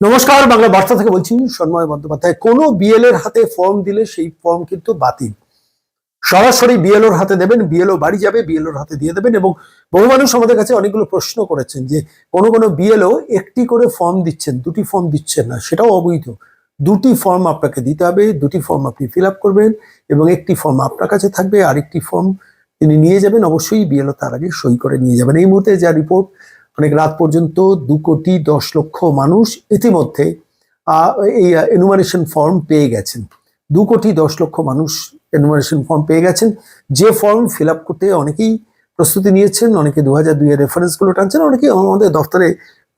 নমস্কার, বাংলা বার্তা থেকে বলছি সন্ময় বন্দ্যোপাধ্যায়। কোনো বিএল এর হাতে ফর্ম দিলে সেই ফর্ম কিন্তু বাতিল। সরাসরি বিএলওর হাতে দেবেন বিএলও বাড়ি যাবে বিএলওর হাতে দিয়ে দেবেন এবং বহু মানুষ আমাদের কাছে অনেকগুলো প্রশ্ন করেছেন যে কোনো কোনো বিএলও একটি করে ফর্ম দিচ্ছেন, দুটি ফর্ম দিচ্ছেন না, সেটাও অবৈধ। দুটি ফর্ম আপনাকে দিতে হবে, দুটি ফর্ম আপনি ফিল করবেন এবং একটি ফর্ম আপনার কাছে থাকবে, আরেকটি ফর্ম তিনি নিয়ে যাবেন, অবশ্যই বিএলও তার আগে সই করে নিয়ে যাবেন। এই মুহূর্তে যা রিপোর্ট অনেক রাত পর্যন্ত দু কোটি দশ লক্ষ মানুষ ইতিমধ্যে এই এনুমারেশন ফর্ম পেয়ে গেছেন। দু কোটি দশ লক্ষ মানুষ এনুমারেশন ফর্ম পেয়ে গেছেন। যে ফর্ম ফিল করতে অনেকেই প্রস্তুতি নিয়েছেন, অনেকে দু হাজার দুইয়ের রেফারেন্সগুলো টানছেন অনেকে আমাদের দপ্তরে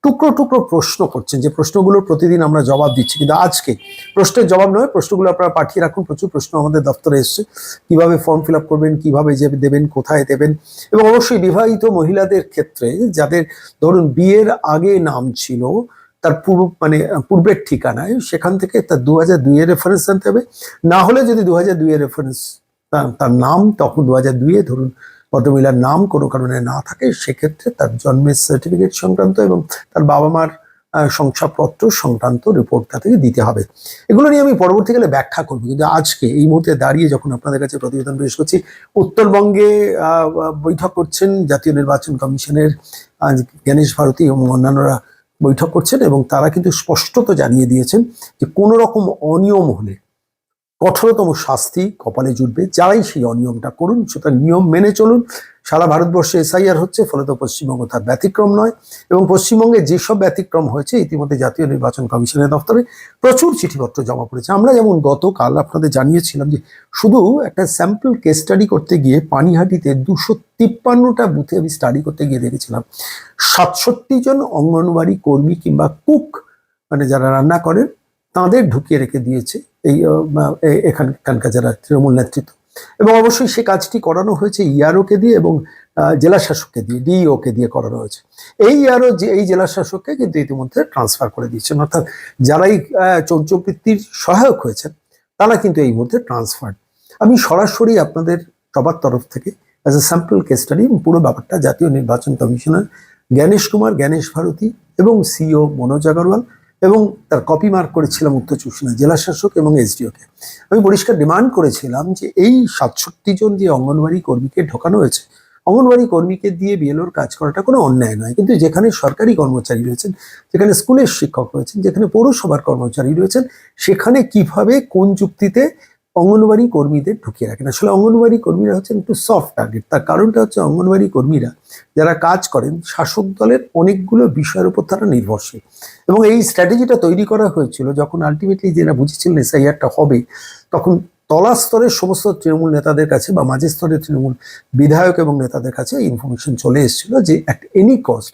টুকরো টুকরো প্রশ্ন করছেন, যে প্রশ্নগুলো প্রতিদিন আমরা জবাব দিচ্ছি। কিন্তু আজকে প্রশ্নের জবাব নয়, প্রশ্নগুলো আপনারা পাঠিয়ে রাখুন। প্রচুর প্রশ্ন আমাদের দপ্তরে এসছে। কীভাবে ফর্ম ফিল আপ করবেন, কীভাবে যে দেবেন, কোথায় দেবেন? এবং অবশ্যই বিবাহিত মহিলাদের ক্ষেত্রে যাদের ধরুন বিয়ের আগে নাম ছিল, তার পূর্ব মানে পূর্বের ঠিকানায় সেখান থেকে তার দু হাজার দুইয়ের রেফারেন্স আনতে হবে। না হলে যদি দু হাজার দুইয়ের রেফারেন্স তার নাম তখন দু হাজার দুইয়ে ধরুন ভদ্রমহিলার নাম কোনো কারণে না থাকে, সেক্ষেত্রে তার জন্মের সার্টিফিকেট সংক্রান্ত এবং তার বাবা মার শংসাপত্র সংক্রান্ত রিপোর্ট তাদেরকে দিতে হবে। এগুলো নিয়ে আমি পরবর্তীকালে ব্যাখ্যা করব। কিন্তু আজকে এই মুহূর্তে দাঁড়িয়ে যখন আপনাদের কাছে প্রতিবেদন পেশ করছি, উত্তরবঙ্গে বৈঠক করছেন জাতীয় নির্বাচন কমিশনের জ্ঞানেশ ভারতী এবং অন্যান্যরা বৈঠক করছেন এবং তারা কিন্তু স্পষ্টত জানিয়ে দিয়েছেন যে কোনো রকম অনিয়ম হলে কঠোরতম শাস্তি কপালে জুটবে। যারাই সেই অনিয়মটা করুন সুতরাং নিয়ম মেনে চলুন। সারা ভারতবর্ষে এসআইআর হচ্ছে, ফলে তো পশ্চিমবঙ্গ তার ব্যতিক্রম নয়। এবং পশ্চিমবঙ্গে যেসব ব্যতিক্রম হয়েছে, ইতিমধ্যে জাতীয় নির্বাচন কমিশনের দপ্তরে প্রচুর চিঠিপত্র জমা পড়েছে। আমরা যেমন গতকাল আপনাদের জানিয়েছিলাম যে শুধু একটা স্যাম্পল কেস স্টাডি করতে গিয়ে পানিহাটিতে দুশো তিপ্পান্নটা বুথে আমি স্টাডি করতে গিয়ে দেখেছিলাম। সাতষট্টি জন অঙ্গনবাড়ি কর্মী কিংবা কুক মানে যারা রান্না করেন তাদের ঢুকিয়ে রেখে দিয়েছে এই এখানকার যারা তৃণমূল নেতৃত্ব। এবং অবশ্যই সে কাজটি করানো হয়েছে ইআরওকে দিয়ে এবং জেলা শাসককে দিয়ে, ডিইওকে দিয়ে করানো হয়েছে। এই ইআরও যে, এই জেলা শাসককে কিন্তু ইতিমধ্যে ট্রান্সফার করে দিচ্ছেন অর্থাৎ যারাই চৌচবৃত্তির সহায়ক হয়েছেন, তারা কিন্তু এই মুহূর্তে ট্রান্সফার আমি সরাসরি আপনাদের সবার তরফ থেকে as a sample case study পুরো ব্যাপারটা জাতীয় নির্বাচন কমিশনার জ্ঞানেশ কুমার, জ্ঞানেশ ভারতী এবং সিও মনোজ আগরওয়াল এবং তার কপি মার্ক করেছিলাম উত্তর পরগনা জেলা শাসক এবং এসডিওকে। আমি পরিষ্কার ডিমান্ড করেছিলাম যে এই সাতষট্টি জন যে অঙ্গনবাড়ি কর্মীকে ঢোকানো হয়েছে অঙ্গনবাড়ি কর্মীকে দিয়ে বিএলওর কাজ করাটা কোনো অন্যায় নয়। কিন্তু যেখানে সরকারি কর্মচারী রয়েছেন, যেখানে স্কুলের শিক্ষক রয়েছেন, যেখানে পৌরসভার কর্মচারী রয়েছেন, সেখানে কীভাবে কোন যুক্তিতে অঙ্গনবাড়ি কর্মীদের ঢুকিয়ে রাখেন। আসলে অঙ্গনবাড়ি কর্মীরা হচ্ছেন একটু সফট টার্গেট তার কারণটা হচ্ছে অঙ্গনবাড়ি কর্মীরা যারা কাজ করেন, শাসক দলের অনেকগুলো বিষয়ের উপর তারা নির্ভরশীল। এবং এই স্ট্র্যাটেজিটা তৈরি করা হয়েছিল যখন আলটিমেটলি যারা বুঝেছিলেন এসআইআরটা হবে, তখন তলা স্তরের সমস্ত তৃণমূল নেতাদের কাছে বা মাঝের স্তরের তৃণমূল বিধায়ক এবং নেতাদের কাছে ইনফরমেশন চলে এসেছিল যে অ্যাট এনি কস্ট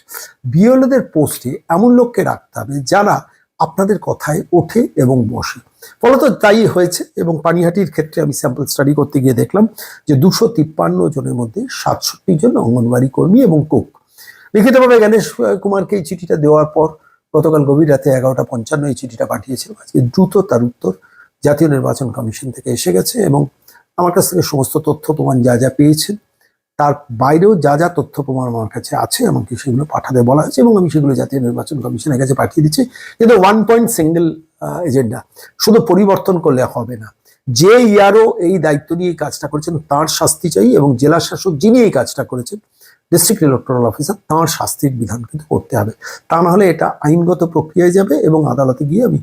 বিএলওদের পোস্টে এমন লোককে রাখতে হবে যারা আপনাদের কথায় ওঠে এবং বসে। ফলত তাই হয়েছে এবং পানিহাটির ক্ষেত্রে আমি স্যাম্পল স্টাডি করতে গিয়ে দেখলাম যে দুশো তিপ্পান্ন জনের মধ্যে সাতষট্টি জন অঙ্গনবাড়ি কর্মী এবং কুক। লিখিতভাবে গণেশ কুমারকে এই চিঠিটা দেওয়ার পর গতকাল গভীর রাতে এগারোটা পঞ্চান্ন এই চিঠিটা পাঠিয়েছিলাম। আজকে দ্রুত তার উত্তর জাতীয় নির্বাচন কমিশন থেকে এসে গেছে এবং আমার কাছ থেকে সমস্ত তথ্য প্রমাণ যা যা পেয়েছেন তার বাইরেও যা যা তথ্য প্রমাণ আমার কাছে আছে আমাকে সেগুলো পাঠাতে বলা হয়েছে এবং আমি সেগুলো জাতীয় নির্বাচন কমিশনের কাছে পাঠিয়ে দিচ্ছি। কিন্তু ওয়ান পয়েন্ট সিঙ্গেল এজেন্ডা শুধু পরিবর্তন করলে হবে না। যে ইয়ারও এই দায়িত্ব নিয়ে এই কাজটা করেছেন, তার শাস্তি চাই এবং জেলা শাসক যিনি এই কাজটা করেছেন ডিস্ট্রিক্ট ইলেকট্রাল অফিসার তাঁর শাস্তির বিধান কিন্তু করতে হবে। তা না হলে এটা আইনগত প্রক্রিয়ায় যাবে এবং আদালতে গিয়ে আমি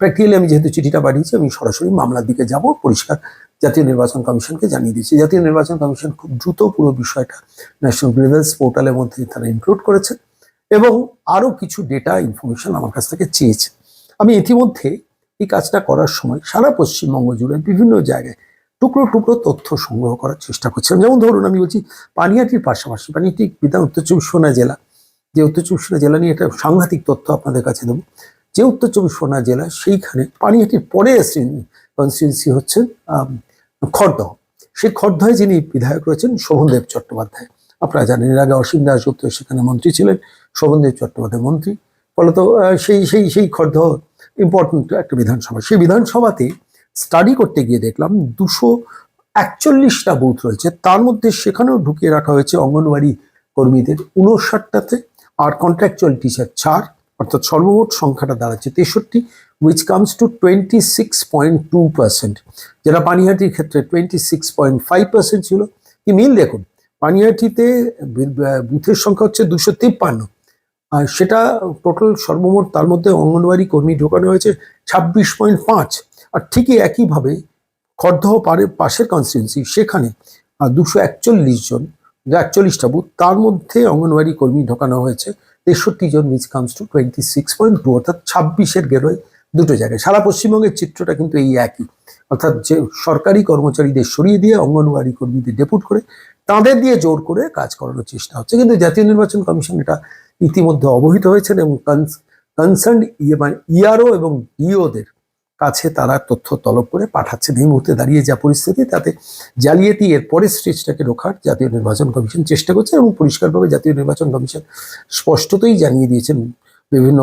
প্র্যাকটিক্যালি আমি যেহেতু চিঠিটা পাঠিয়েছি, আমি সরাসরি মামলার দিকে যাব, পরিষ্কার জাতীয় নির্বাচন কমিশনকে জানিয়ে দিয়েছি। জাতীয় নির্বাচন কমিশন খুব দ্রুত পুরো বিষয়টা ন্যাশনাল গ্রিভেন্স পোর্টালের মধ্যে তারা ইনক্লুড করেছে এবং আরও কিছু ডেটা ইনফরমেশন আমার কাছ থেকে চেয়েছে। আমি ইতিমধ্যে এই কাজটা করার সময় সারা পশ্চিমবঙ্গ জুড়ে বিভিন্ন জায়গায় টুকরো টুকরো তথ্য সংগ্রহ করার চেষ্টা করছিলাম। যেমন ধরুন, আমি বলছি পানিয়াটির পাশাপাশি পানিয়াটি বিধান উত্তর চব্বিশ জেলা, যে উত্তর চব্বিশ জেলা নিয়ে একটা সাংঘাতিক তথ্য আপনাদের কাছে দেবো। যে উত্তর চব্বিশ পরগনা জেলা সেইখানে পানিহাটির পরে কনস্টিটুয়েন্সি হচ্ছে আম, খড়দহ। সেই খড়দহে যিনি বিধায়ক রয়েছেন শোভনদেব চট্টোপাধ্যায়। আপনারা জানেন এর আগে অসীম দাসগুপ্ত সেখানে মন্ত্রী ছিলেন শোভনদেব চট্টোপাধ্যায় মন্ত্রী। ফলত সেই সেই সেই খড়দহ ইম্পর্টেন্ট একটা বিধানসভা। সেই বিধানসভাতে স্টাডি করতে গিয়ে দেখলাম দুশো একচল্লিশটা বুথ রয়েছে। তার মধ্যে সেখানেও ঢুকিয়ে রাখা হয়েছে অঙ্গনওয়াড়ি কর্মীদের। উনষাটটাতে আর কন্ট্রাকচুয়াল টিচার চার অর্থাৎ সর্বমোট সংখ্যাটা দাঁড়াচ্ছে তেষট্টি which comes to twenty six point two percent যেটা পানিহাটির ক্ষেত্রে twenty six point five percent ছিল, কি মিল দেখুন? পানিহাটিতে বুথের সংখ্যা হচ্ছে দুশো তিপ্পান্ন। আর সেটা টোটাল সর্বমোট তার মধ্যে অঙ্গনওয়াড়ি কর্মী ঢোকানো হয়েছে ছাব্বিশ পয়েন্ট পাঁচ। আর ঠিকই একইভাবে খড়দহ পারে পাশের কনস্টিটুয়েন্সি সেখানে দুশো একচল্লিশ জন একচল্লিশটা বুথ, তার মধ্যে অঙ্গনওয়াড়ি কর্মী ঢোকানো হয়েছে। তেষট্টি জন which comes to twenty six point two অর্থাৎ ছাব্বিশের গেরোয় দুটো জায়গায়। সারা পশ্চিমবঙ্গের চিত্রটা কিন্তু এই একই। অর্থাৎ যে সরকারি কর্মচারীদের সরিয়ে দিয়ে অঙ্গনওয়াড়ি কর্মীদের ডেপুট করে, তাদের দিয়ে জোর করে কাজ করানোর চেষ্টা হচ্ছে। কিন্তু জাতীয় নির্বাচন কমিশন এটা ইতিমধ্যে অবহিত হয়েছেন এবং কনসার্ন ইয়ে মানে ইআরও এবং ডিওদের কাছে তারা তথ্য তলব করে পাঠাচ্ছেন। এই মুহূর্তে দাঁড়িয়ে যা পরিস্থিতি, তাতে জালিয়াতি এর পরের স্টেজটাকে রোখার জাতীয় নির্বাচন কমিশন চেষ্টা করছে এবং পরিষ্কারভাবে জাতীয় নির্বাচন কমিশন স্পষ্টতই জানিয়ে দিয়েছেন বিভিন্ন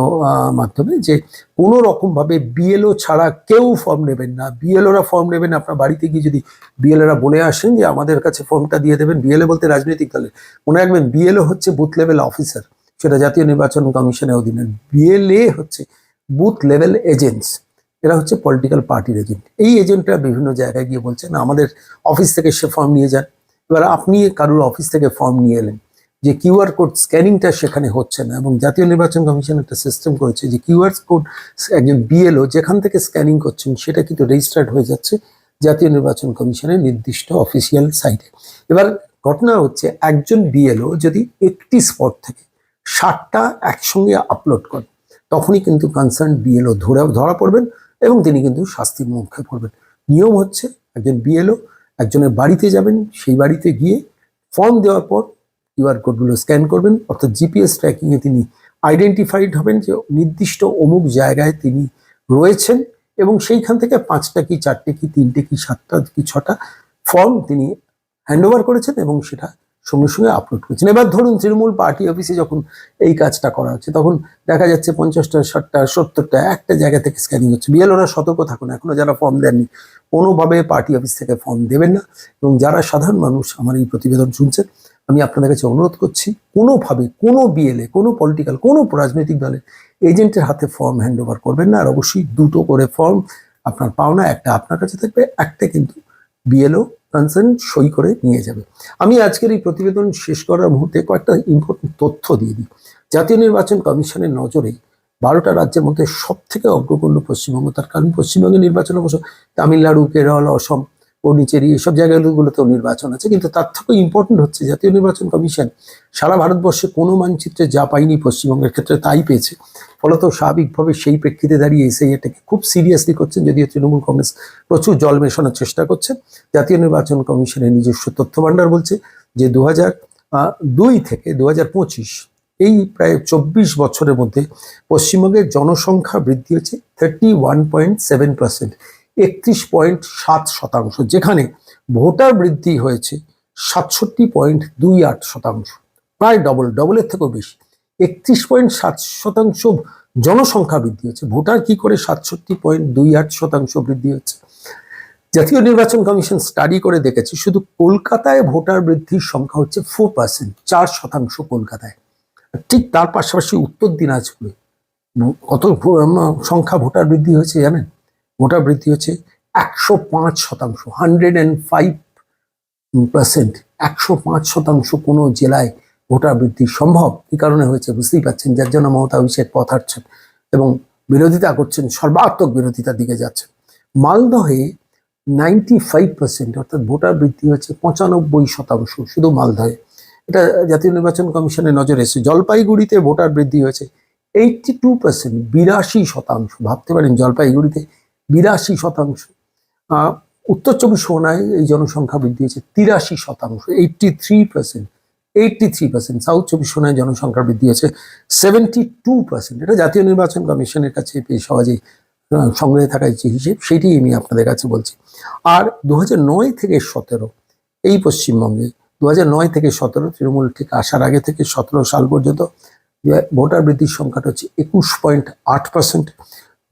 মাধ্যমে যে কোনো রকমভাবে বিএলও ছাড়া কেউ ফর্ম নেবেন না। বিএলওরা ফর্ম নেবেন, আপনার বাড়িতে গিয়ে যদি বিএলওরা বলে আসেন যে আমাদের কাছে ফর্মটা দিয়ে দেবেন, বিএলও বলতে রাজনৈতিক দলের মনে রাখবেন, বিএলও হচ্ছে বুথ লেভেল অফিসার, সেটা জাতীয় নির্বাচন কমিশনের অধীনে। বিএলএ হচ্ছে বুথ লেভেল এজেন্টস। এরা হচ্ছে পলিটিক্যাল পার্টির এজেন্ট এই এজেন্টরা বিভিন্ন জায়গায় গিয়ে বলছেন আমাদের অফিস থেকে সে ফর্ম নিয়ে যান। এবার আপনি কারোর অফিস থেকে ফর্ম নিয়ে এলেন, যে কিউআর কোড স্ক্যানিংটা সেখানে হচ্ছে না এবং জাতীয় নির্বাচন কমিশন একটা সিস্টেম করেছে যে কিউআর কোড একজন বিএলও যেখান থেকে স্ক্যানিং করছেন, সেটা কিন্তু রেজিস্টার্ড হয়ে যাচ্ছে জাতীয় নির্বাচন কমিশনের নির্দিষ্ট অফিসিয়াল সাইটে এবার ঘটনা হচ্ছে, একজন বিএলও যদি একটি স্পট থেকে ষাটটা একসঙ্গে আপলোড করে, তখনই কিন্তু কনসার্ন বিএলও ধরে ধরা পড়বেন। এবং তিনি কিন্তু শাস্তির মুখে পড়বেন। নিয়ম হচ্ছে, একজন বিএলও একজনের বাড়িতে যাবেন, সেই বাড়িতে গিয়ে ফর্ম দেওয়ার পর কিউআর কোডগুলো স্ক্যান করবেন, অর্থাৎ জিপিএস ট্র্যাকিংয়ে তিনি আইডেন্টিফাইড হবেন যে নির্দিষ্ট অমুক জায়গায় তিনি রয়েছেন এবং সেইখান থেকে পাঁচটা কি, চারটে কি, তিনটে কি, সাতটা কি, ছটা ফর্ম তিনি হ্যান্ডওভার করেছেন এবং সেটা সঙ্গে সঙ্গে আপলোড করছেন। এবার ধরুন তৃণমূল পার্টি অফিসে যখন এই কাজটা করা হচ্ছে, তখন দেখা যাচ্ছে পঞ্চাশটা, ষাটটা, সত্তরটা, একটা জায়গা থেকে স্ক্যানিং হচ্ছে। বিএলওরা সতর্ক থাকুন, এখনও যারা ফর্ম দেননি, কোনোভাবে পার্টি অফিস থেকে ফর্ম দেবেন না। এবং যারা সাধারণ মানুষ আমার এই প্রতিবেদন শুনছেন, আমি আপনাদের কাছে অনুরোধ করছি, কোনোভাবে কোনো বিএলএ কোনো পলিটিক্যাল কোনো রাজনৈতিক দলের এজেন্টের হাতে ফর্ম হ্যান্ড ওভার করবেন না। আর অবশ্যই দুটো করে ফর্ম আপনার পাওনা, একটা আপনার কাছে থাকবে, একটা কিন্তু বিএলও কনসার্ন সই করে নিয়ে যাবে। আমি আজকের এই প্রতিবেদন শেষ করার মুহূর্তে কয়েকটা ইম্পর্টেন্ট তথ্য দিয়ে দিই। জাতীয় নির্বাচন কমিশনের নজরে বারোটা রাজ্যের মধ্যে সব থেকে অগ্রগণ্য পশ্চিমবঙ্গ, তার কারণ পশ্চিমবঙ্গের নির্বাচন অবশ্য তামিলনাড়ু, কেরল, অসম পন্ডিচেরি এসব জায়গাগুলোতেও নির্বাচন আছে। কিন্তু তার থেকেও ইম্পর্টেন্ট হচ্ছে জাতীয় নির্বাচন কমিশন সারা ভারতবর্ষে কোনো মানচিত্রে যা পায়নি পশ্চিমবঙ্গের ক্ষেত্রে তাই পেয়েছে। ফলত স্বাভাবিকভাবে সেই প্রেক্ষিতে দাঁড়িয়ে এসে এটাকে খুব সিরিয়াসলি করছেন, যদিও তৃণমূল কংগ্রেস প্রচুর জল মেশানোর চেষ্টা করছে। জাতীয় নির্বাচন কমিশনের নিজস্ব তথ্য ভাণ্ডার বলছে যে দু দুই থেকে দু হাজার পঁচিশ এই প্রায় চব্বিশ বছরের মধ্যে পশ্চিমবঙ্গের জনসংখ্যা বৃদ্ধি হচ্ছে thirty one point seven percent একত্রিশ পয়েন্ট সাত শতাংশ, যেখানে ভোটার বৃদ্ধি হয়েছে সাতষট্টি পয়েন্ট দুই আট শতাংশ, প্রায় ডবল ডবলের থেকেও বেশি। একত্রিশ পয়েন্ট সাত শতাংশ জনসংখ্যা বৃদ্ধি হচ্ছে ভোটার কি করে সাতষট্টি পয়েন্ট দুই আট শতাংশ বৃদ্ধি হচ্ছে? জাতীয় নির্বাচন কমিশন স্টাডি করে দেখেছে, শুধু কলকাতায় ভোটার বৃদ্ধির সংখ্যা হচ্ছে ফোর পার্সেন্ট চার শতাংশ কলকাতায়। ঠিক তার পাশাপাশি উত্তর দিনাজপুরে কত সংখ্যা ভোটার বৃদ্ধি হয়েছে জানেন? ভোটার বৃদ্ধি হচ্ছে একশো পাঁচ শতাংশ, হান্ড্রেড অ্যান্ড ফাইভ পার্সেন্ট। একশো পাঁচ শতাংশ কোনো জেলায় ভোটার বৃদ্ধি সম্ভব? কি কারণে হয়েছে? বুঝতেই পারছেন? যার জন্য মমতা অভিষেক পথ হাঁটছেন এবং বিরোধিতা করছেন, সর্বাত্মক বিরোধিতার দিকে যাচ্ছেন। মালদহে নাইনটি ফাইভ পার্সেন্ট, অর্থাৎ ভোটার বৃদ্ধি হচ্ছে পঁচানব্বই শতাংশ শুধু মালদহে। এটা জাতীয় নির্বাচন কমিশনের নজরে এসেছে। জলপাইগুড়িতে ভোটার বৃদ্ধি হয়েছে এইটটি টু পার্সেন্ট, বিরাশি শতাংশ। ভাবতে পারেন জলপাইগুড়িতে বিরাশি শতাংশ। উত্তর চব্বিশ পরগনায় এই জনসংখ্যা বৃদ্ধি হয়েছে তিরাশি শতাংশ eighty three percent eighty three percent south চব্বিশ পরগনায় জনসংখ্যা বৃদ্ধি হয়েছে সেভেন্টি টু পার্সেন্ট এটা জাতীয় নির্বাচন কমিশনের কাছে পেয়ে সহজেই আহ, সংগ্রহে থাকা যে হিসেব সেটি আমি আপনাদের কাছে বলছি। আর দু নয় থেকে সতেরো এই পশ্চিমবঙ্গে দু নয় থেকে সতেরো তৃণমূল ঠিক আসার আগে থেকে সতেরো সাল পর্যন্ত ভোটার বৃদ্ধির সংখ্যাটা হচ্ছে একুশ পয়েন্ট আট পার্সেন্ট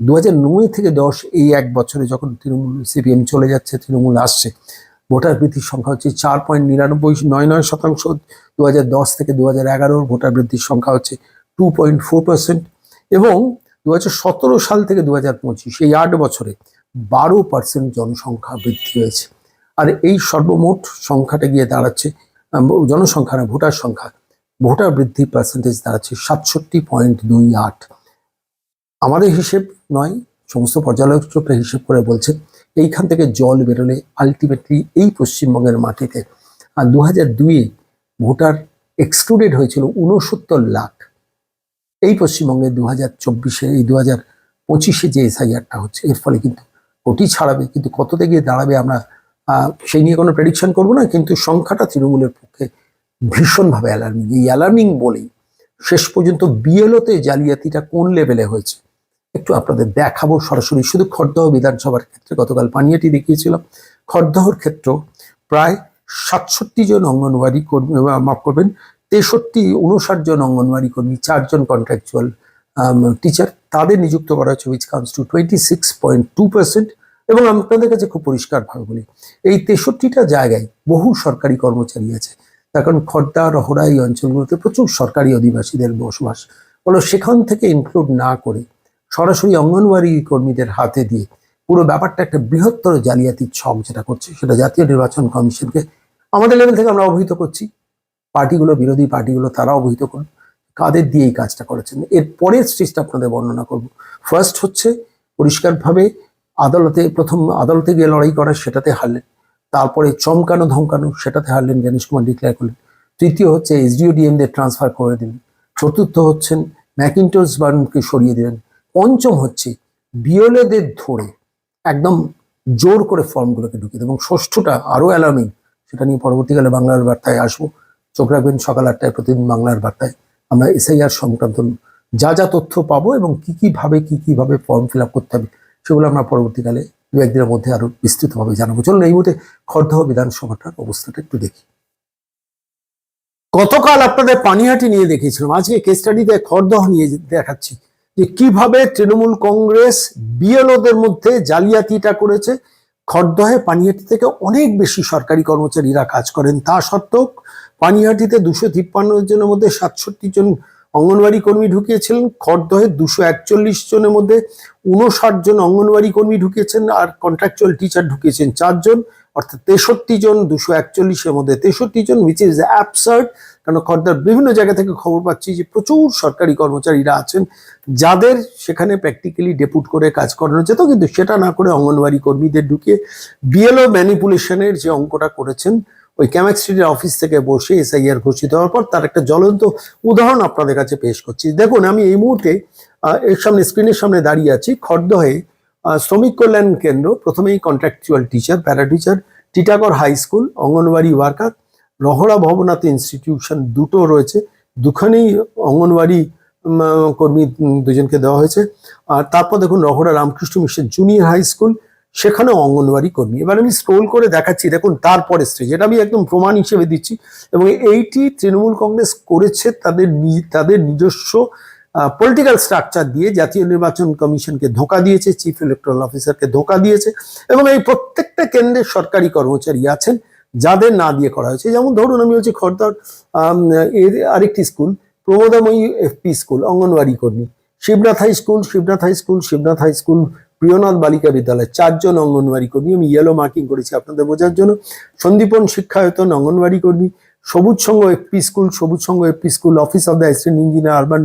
দু হাজার নয় থেকে দশ এই এক বছরে যখন তৃণমূল সিপিএম চলে যাচ্ছে, তৃণমূল আসছে, ভোটার বৃদ্ধির সংখ্যা হচ্ছে চার পয়েন্ট নিরানব্বই নয় নয় শতাংশ। দু হাজার দশ থেকে দু হাজার এগারোর ভোটার বৃদ্ধির সংখ্যা হচ্ছে টু পয়েন্ট ফোর পার্সেন্ট এবং দু হাজার সতেরো সাল থেকে দু হাজার পঁচিশ, এই আট বছরে বারো পার্সেন্ট জনসংখ্যা বৃদ্ধি হয়েছে। আর এই সর্বমোট সংখ্যাটা গিয়ে দাঁড়াচ্ছে জনসংখ্যা না, ভোটার সংখ্যা, ভোটার বৃদ্ধি পার্সেন্টেজ দাঁড়াচ্ছে সাতষট্টি পয়েন্ট দুই আট। আমাদের হিসেব নয়, সমস্ত পর্যালোচকরা হিসেব করে বলছে, এইখান থেকে জল বেরোলে আলটিমেটলি এই পশ্চিমবঙ্গের মাটিতে, আর দু হাজার দুইয়ে ভোটার এক্সক্লুডেড হয়েছিল উনসত্তর লাখ। এই পশ্চিমবঙ্গে দু হাজার চব্বিশে, এই দু হাজার পঁচিশে যে এসআইআরটা হচ্ছে, এর ফলে কিন্তু কোটি ছাড়াবে, কিন্তু কততে গিয়ে দাঁড়াবে আমরা সেই নিয়ে কোনো প্রেডিকশন করব না, কিন্তু সংখ্যাটা তৃণমূলের পক্ষে ভীষণভাবে অ্যালার্মিং এই অ্যালার্মিং বলেই শেষ পর্যন্ত বিএলওতে জালিয়াতিটা কোন লেভেলে হয়েছে? একটু আপনাদের দেখাবো। সরাসরি শুধু খড়দহ বিধানসভার ক্ষেত্রে গতকাল পানিয়াটি দেখিয়েছিলাম। খড়দহর ক্ষেত্র প্রায় সাতষট্টি জন অঙ্গনওয়াড়ি কর্মী মাফ করবেন, তেষট্টি উনষাট জন অঙ্গনওয়াড়ি কর্মী, চারজন কন্ট্রাকচুয়াল টিচার তাদের নিযুক্ত করা হয়েছে which comes to twenty six point two percent এবং আপনাদের কাছে খুব পরিষ্কারভাবে বলি, এই তেষট্টিটা জায়গায় বহু সরকারি কর্মচারী আছে। তার কারণ খর্দা রহরা এই অঞ্চলগুলোতে প্রচুর সরকারি অধিবাসীদের বসবাস। বলো সেখান থেকে ইনক্লুড না করে সরাসরি অঙ্গনওয়াড়ি কর্মীদের হাতে দিয়ে পুরো ব্যাপারটা একটা বৃহত্তর জালিয়াতির ছক যেটা করছে, সেটা জাতীয় নির্বাচন কমিশনকে আমাদের লেভেল থেকে আমরা অবহিত করছি। পার্টিগুলো, বিরোধী পার্টিগুলো তারা অবহিত করুন কাদের দিয়ে এই কাজটা করেছেন? এর পরের স্টেজটা আপনাদের বর্ণনা করব। ফার্স্ট হচ্ছে পরিষ্কারভাবে আদালতে, প্রথম আদালতে গিয়ে লড়াই করা, সেটাতে হারলেন। তারপরে চমকানো, ধমকানো, সেটাতে হারলেন জ্ঞানেশ কুমার ডিক্লেয়ার করলেন। তৃতীয় হচ্ছে এসডিও ডিএমদের ট্রান্সফার করে দিলেন। চতুর্থ হচ্ছেন ম্যাকিন্টোস বার্নকে সরিয়ে দিলেন। পঞ্চম হচ্ছে বিওলেদের ধরে একদম জোর করে ফর্মগুলোকে ঢুকিয়ে দেন এবং ষষ্ঠটা আরও অ্যালার্মিং সেটা নিয়ে পরবর্তীকালে বাংলার বার্তায় আসব। চোখ রাখবেন, সকাল আটটায় প্রতিদিন বাংলার বার্তায় আমরা এসআইআর সংক্রান্ত যা যা তথ্য পাবো এবং কি কি ভাবে, কি কি ভাবে ফর্ম ফিল আপ করতে হবে, সেগুলো আমরা পরবর্তীকালে দু একদিনের মধ্যে আরও বিস্তৃতভাবে জানাব। চলুন এই মুহূর্তে খড়দহ বিধানসভাটার অবস্থাটা একটু দেখি। গতকাল আপনাদের পানিহাটি নিয়ে দেখিয়েছিলাম আজকে কেস স্টাডিতে খড়দহ নিয়ে দেখাচ্ছি। যে কীভাবে তৃণমূল কংগ্রেস বিএলওদের মধ্যে জালিয়াতিটা করেছে খড়দহে পানিহাটি থেকে অনেক বেশি সরকারি কর্মচারীরা কাজ করেন। তা সত্ত্বেও পানিহাটিতে দুশো তিপ্পান্ন জনের মধ্যে সাতষট্টি জন অঙ্গনওয়াড়ি কর্মী ঢুকিয়েছিলেন। খড়দহে দুশো একচল্লিশ জনের মধ্যে উনষাট জন অঙ্গনওয়াড়ি কর্মী ঢুকিয়েছেন আর কন্ট্রাকচুয়াল টিচার ঢুকিয়েছেন চারজন। অর্থাৎ তেষট্টি জন দুশো একচল্লিশের মধ্যে তেষট্টি জন উইচ ইজ অ্যাবসার্ড কারণ খর্দার বিভিন্ন জায়গা থেকে খবর পাচ্ছি যে প্রচুর সরকারি কর্মচারীরা আছেন যাদের সেখানে প্র্যাকটিক্যালি ডেপুট করে কাজ করানো যেত কিন্তু সেটা না করে অঙ্গনওয়াড়ি কর্মীদের ঢুকিয়ে বিএলও ম্যানিপুলেশনের যে অঙ্কটা করেছেন ওই ক্যামাক স্ট্রিটের অফিস থেকে বসে এসআইআর ঘোষিত হওয়ার পর তার একটা জ্বলন্ত উদাহরণ আপনাদের কাছে পেশ করছি। দেখুন আমি এই মুহূর্তে এর সামনে স্ক্রিনের সামনে দাঁড়িয়ে আছি খড়দহে আহ, শ্রমিক কল্যাণ কেন্দ্র, প্রথমেই contractual teacher para teacher Titagarh high school anganwadi worker Rahara Bhabanath institution দুটো রয়েছে। দুখানেই অঙ্গনওয়াড়ি কর্মী দুজনকে দেওয়া হয়েছে। আর তারপর দেখুন Rahara Ramakrishna mission junior high school সেখানেও অঙ্গনওয়াড়ি কর্মী। এবার আমি স্ক্রোল করে দেখাচ্ছি, দেখুন তারপরে স্টেজ এটা আমি একদম প্রমাণ হিসেবে দিচ্ছি। এবং এইটি তৃণমূল কংগ্রেস করেছে তাদের তাদের নিজস্ব পলিটিক্যাল স্ট্রাকচার দিয়ে জাতীয় নির্বাচন কমিশনকে ধোকা দিয়েছে চিফ ইলেকট্রাল অফিসারকে ধোকা দিয়েছে এবং এই প্রত্যেকটা কেন্দ্রের সরকারি কর্মচারী আছেন যাদের না দিয়ে করা হয়েছে। যেমন ধরুন আমি হচ্ছে খড়দার এর আরেকটি school, Pramodamoyee FP school, anganwadi কর্মী। Shibnath high school, Shibnath high school, Shibnath high school, Priyanath বালিকা বিদ্যালয়, চারজন অঙ্গনওয়াড়ি কর্মী। আমি ইয়েলো মার্কিং করেছি আপনাদের বোঝার জন্য। সন্দীপন শিক্ষায়তন, অঙ্গনওয়াড়ি কর্মী। সবুজ Sangha FP school, Sabuj Sangha FP school office of the assistant engineer urban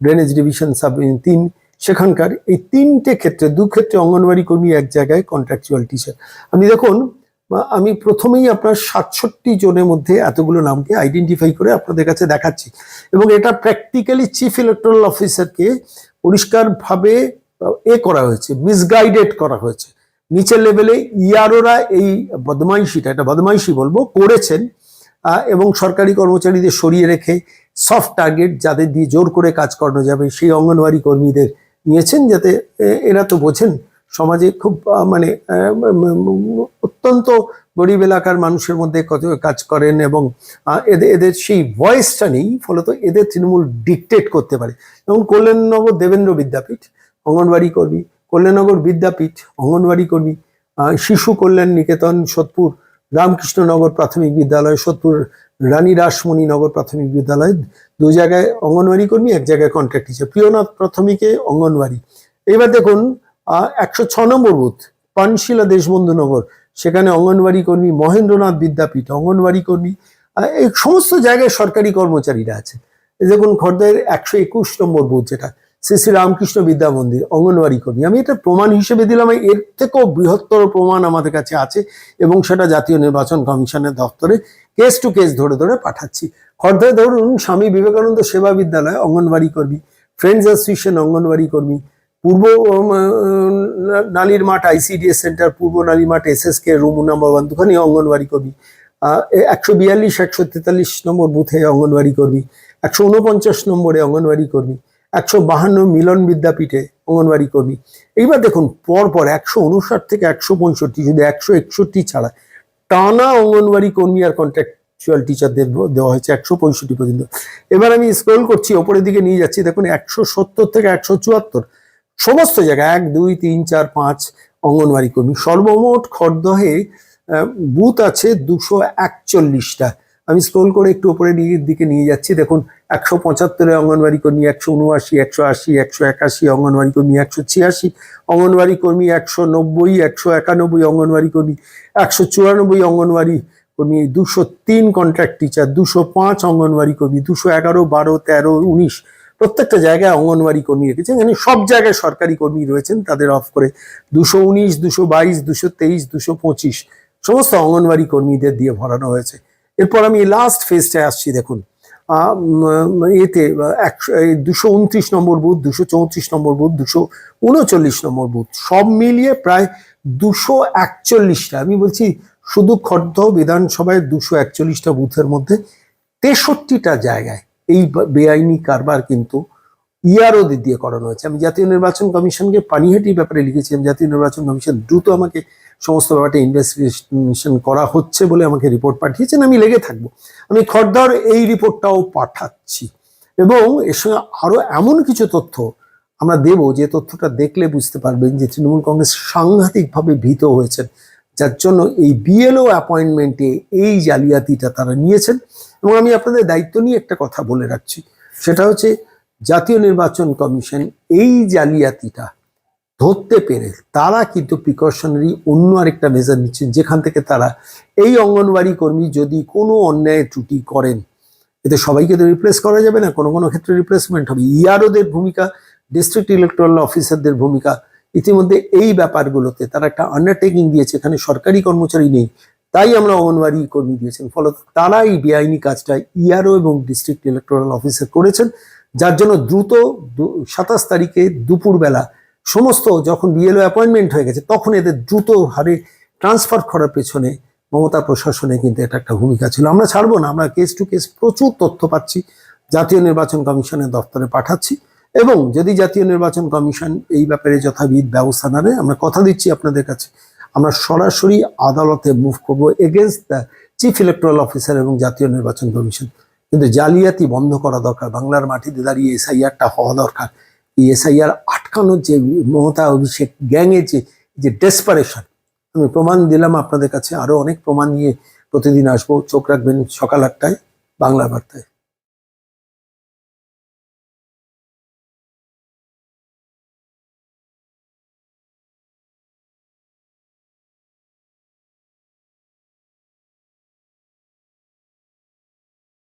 drainage division sub তিন, সেখানকার এই তিনটে ক্ষেত্রে, দু ক্ষেত্রে অঙ্গনওয়াড়ি কর্মী এক জায়গায় কন্ট্রাকচুয়াল টিচার আপনি দেখুন আমি প্রথমেই আপনার সাতষট্টি জনের মধ্যে এতগুলো নামকে আইডেন্টিফাই করে আপনাদের কাছে দেখাচ্ছি। এবং এটা প্র্যাকটিক্যালি চিফ ইলেকট্রাল অফিসারকে পরিষ্কারভাবে এ করা হয়েছে মিসগাইডেড করা হয়েছে। নিচের লেভেলে ইয়ারোরা এই বদমাইশিটা, এটা বদমাইশি বলব, করেছেন এবং সরকারি কর্মচারীদের সরিয়ে রেখে সফট টার্গেট যাদের দিয়ে জোর করে কাজ করানো যাবে, সেই অঙ্গনওয়াড়ি কর্মীদের নিয়েছেন যাতে এরা তো বোঝেন, সমাজে খুব মানে অত্যন্ত গরিব এলাকার মানুষের মধ্যে কত কাজ করেন এবং এদের এদের সেই ভয়েসটা নেই, ফলত এদের তৃণমূল ডিকটেট করতে পারে। যেমন কল্যাণনগর দেবেন্দ্র বিদ্যাপীঠ, অঙ্গনওয়াড়ি কর্মী, কল্যাণনগর বিদ্যাপীঠ, অঙ্গনওয়াড়ি কর্মী শিশু কল্যাণ নিকেতন, সোদপুর, রামকৃষ্ণনগর প্রাথমিক বিদ্যালয়, সোদপুর রানী রাসমণি নগর প্রাথমিক বিদ্যালয়, দু জায়গায় অঙ্গনওয়াড়ি কর্মী, এক জায়গায় কন্ট্রাক্ট টিচার প্রিয়নাথ প্রাথমিকে অঙ্গনওয়াড়ি। এবার দেখুন একশো ছ নম্বর বুথ, পানশিলা দেশবন্ধু নগর। সেখানে অঙ্গনওয়াড়ি কর্মী মহেন্দ্রনাথ বিদ্যাপীঠ অঙ্গনওয়াড়ি কর্মী। এই সমস্ত জায়গায় সরকারি কর্মচারীরা আছে। দেখুন খর্দায় একশো একুশ নম্বর বুথ যেটা শ্রী শ্রী রামকৃষ্ণ বিদ্যা মন্দির, অঙ্গনওয়াড়ি কর্মী। আমি এটা প্রমাণ হিসেবে দিলাম এর থেকেও বৃহত্তর প্রমাণ আমাদের কাছে আছে এবং সেটা জাতীয় নির্বাচন কমিশনের দপ্তরে কেস টু কেস ধরে ধরে পাঠাচ্ছি। খর্দায় ধরুন, স্বামী বিবেকানন্দ সেবা বিদ্যালয় অঙ্গনবাড়ি কর্মী, ফ্রেন্ডস অ্যাসোসিয়েশন অঙ্গনবাড়ি কর্মী, পূর্ব নালীর মাঠ আইসিডিএস সেন্টার, পূর্ব নালীর মাঠ S S K room number one, দুখানি anganwadi কর্মী একশো বিয়াল্লিশ, একশো তেতাল্লিশ নম্বর বুথে অঙ্গনবাড়ি কর্মী, একশো উনপঞ্চাশ নম্বরে অঙ্গনবাড়ি কর্মী একশো বাহান্ন মিলন বিদ্যাপীঠে অঙ্গনবাড়ি কর্মী। এইবার দেখুন পর পর একশো উনষাট থেকে একশো পঁয়ষট্টি যদি একশো একষট্টি ছাড়া। টানা অঙ্গনবাড়ি কর্মী আর কন্ট্রাকচুয়াল টিচারদের দেওয়া হয়েছে একশো পঁয়ষট্টি পর্যন্ত। এবার আমি স্ক্রল করছি, ওপরের দিকে নিয়ে যাচ্ছি, দেখুন, একশো সত্তর থেকে একশো চুয়াত্তর। সমস্ত জায়গায় এক, দুই, তিন, চার, পাঁচ অঙ্গনওয়াড়ি কর্মী। সর্বমোট খরদহে বুথ আছে দুশো একচল্লিশটা। আমি স্ক্রোল করে একটু উপরে দিকে- দিকে নিয়ে যাচ্ছি। দেখুন, একশো পঁচাত্তরে অঙ্গনওয়াড়ি কর্মী একশো উনআশি, একশো আশি, একশো একাশি অঙ্গনওয়াড়ি কর্মী একশো ছিয়াশি, অঙ্গনওয়াড়ি কর্মী একশো নব্বই, একশো একানব্বই অঙ্গনওয়াড়ি কর্মী একশো চুরানব্বই অঙ্গনওয়াড়ি কর্মী, দুশো তিন কন্ট্রাক্ট টিচার দুশো পাঁচ অঙ্গনওয়াড়ি কর্মী, দুশো এগারো, বারো, তেরো, উনিশ। প্রত্যেকটা জায়গায় অঙ্গনওয়াড়ি কর্মী রেখেছে। এখানে সব জায়গায় সরকারি কর্মী রয়েছেন, তাদের অফ করে দুশো উনিশ, দুশো বাইশ, দুশো তেইশ, দুশো পঁচিশ, সমস্ত অঙ্গনওয়াড়ি কর্মীদের দিয়ে ভরানো হয়েছে। এরপর আমি লাস্ট ফেজটায় আসছি, দেখুন। এতে একশো দুশো উনত্রিশ নম্বর বুথ, দুশো চৌত্রিশ নম্বর বুথ, দুশো উনচল্লিশ নম্বর বুথ, সব মিলিয়ে প্রায় দুশো একচল্লিশটা, আমি বলছি শুধু খর্দ বিধানসভায় দুশো একচল্লিশটা বুথের মধ্যে তেষট্টিটা জায়গায় এই বেআইনি কারবার কিন্তু ইয়ারও দিয়ে করানো হয়েছে। আমি জাতীয় নির্বাচন কমিশনকে পানিহাটি ব্যাপারে লিখেছিলাম জাতীয় নির্বাচন কমিশন দ্রুত আমাকে সমস্ত ব্যাপারটা ইনভেস্টিগেশন করা হচ্ছে বলে আমাকে রিপোর্ট পাঠিয়েছেন, আমি লেগে থাকব। আমি খর্দার এই রিপোর্টটাও পাঠাচ্ছি। এবং এর সঙ্গে আরও এমন কিছু তথ্য আমরা দেব, যে তথ্যটা দেখলে বুঝতে পারবেন যে তৃণমূল কংগ্রেস সাংঘাতিকভাবে ভীত হয়েছেন। যার জন্য এই বিএলও অ্যাপয়েন্টমেন্টে এই জালিয়াতিটা তারা নিয়েছেন। এবং আমি আপনাদের দায়িত্ব নিয়ে একটা কথা বলে রাখছি। সেটা হচ্ছে জাতীয় নির্বাচন কমিশন এই জালিয়াতিটা ধরতে পেরে তারা কিন্তু প্রিকশনারি অন্য আরেকটা মেজার নিচ্ছেন যেখান থেকে তারা এই অঙ্গনওয়াড়ি কর্মী যদি কোনো অন্যায় ত্রুটি করেন, এতে সবাইকে তো রিপ্লেস করা যাবে না, কোনো কোনো ক্ষেত্রে রিপ্লেসমেন্ট হবে। ইয়ারোদের ভূমিকা ডিস্ট্রিক্ট ইলেকট্রাল অফিসারদের ভূমিকা, ইতিমধ্যে এই ব্যাপারগুলোতে তারা একটা আন্ডারটেকিং দিয়েছে, এখানে সরকারি কর্মচারী নেই, তাই আমরা অঙ্গনওয়াড়ি কর্মী দিয়েছেন। ফলত তারা এই বেআইনি কাজটা ইআরও এবং ডিস্ট্রিক্ট ইলেকট্রাল অফিসার করেছেন, যার জন্য দ্রুত সাতাশ তারিখে দুপুরবেলা সমস্ত যখন বিএলও অ্যাপয়েন্টমেন্ট হয়ে গেছে, তখন এদের দ্রুত হারে ট্রান্সফার করার পেছনে মমতা প্রশাসনে কিন্তু এটা একটা ভূমিকা ছিল। আমরা ছাড়বো না, আমরা কেস টু কেস প্রচুর তথ্য পাচ্ছি, জাতীয় নির্বাচন কমিশনের দপ্তরে পাঠাচ্ছি এবং যদি জাতীয় নির্বাচন কমিশন এই ব্যাপারে যথাবিধ ব্যবস্থা না নেবে আমরা কথা দিচ্ছি আপনাদের কাছে। আমরা সরাসরি আদালতে মুভ করব against the chief electoral officer এবং জাতীয় নির্বাচন কমিশন। কিন্তু জালিয়াতি বন্ধ করা দরকার, বাংলার মাটিতে দাঁড়িয়ে এসআইআরটা হওয়া দরকার। এই এসআইআর আটকানোর যে মমতা অভিষেক গ্যাংয়ের যে যে ডেসপারেশন আমি প্রমাণ দিলাম আপনাদের কাছে আরও অনেক প্রমাণ নিয়ে প্রতিদিন আসব। চোখ রাখবেন সকাল আটটায়, বাংলা বার্তায়।